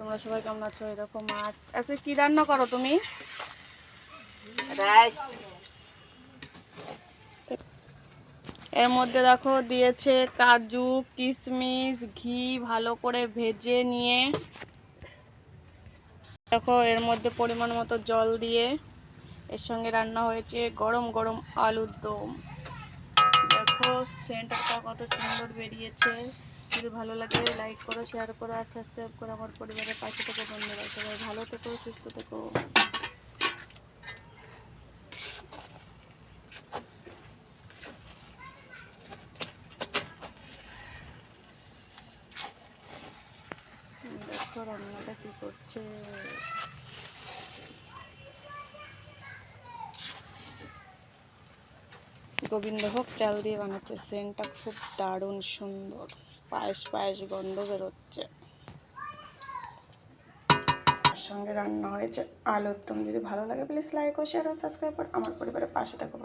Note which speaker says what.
Speaker 1: তোমরা সবাই কেমন আছো? এরকম মাছ আচ্ছা কি রান্না করো তুমি? এর মধ্যে দেখো দিয়েছে কাজু কিশমিশ ঘি ভালো করে ভেজে নিয়ে। দেখো এর মধ্যে পরিমাণ মতো জল দিয়ে এর সঙ্গে রান্না হয়েছে গরম গরম আলুর দম। দেখো সেন্টারটা কত সুন্দর বেরিয়েছে। যদি ভালো লাগে লাইক করো শেয়ার করো আর সাবস্ক্রাইব করো আমার পরিবারের পাশে থেকে বন্ধুরা। সবাই ভালো থেকো, সুস্থ থেকো। দেখো রান্নাটা কি করছে। গোবিন্দভোগ চাল দিয়ে বানাচ্ছে। সেন্টটা খুব দারুণ সুন্দর। পায়েস পায়েস গন্ধ বেরোচ্ছে। সঙ্গে রান্না হয়েছে আলুর দম। যদি ভালো লাগে প্লিজ লাইক ও শেয়ার ও সাবস্ক্রাইব করে। আমার পরিবারের পাশে থাকো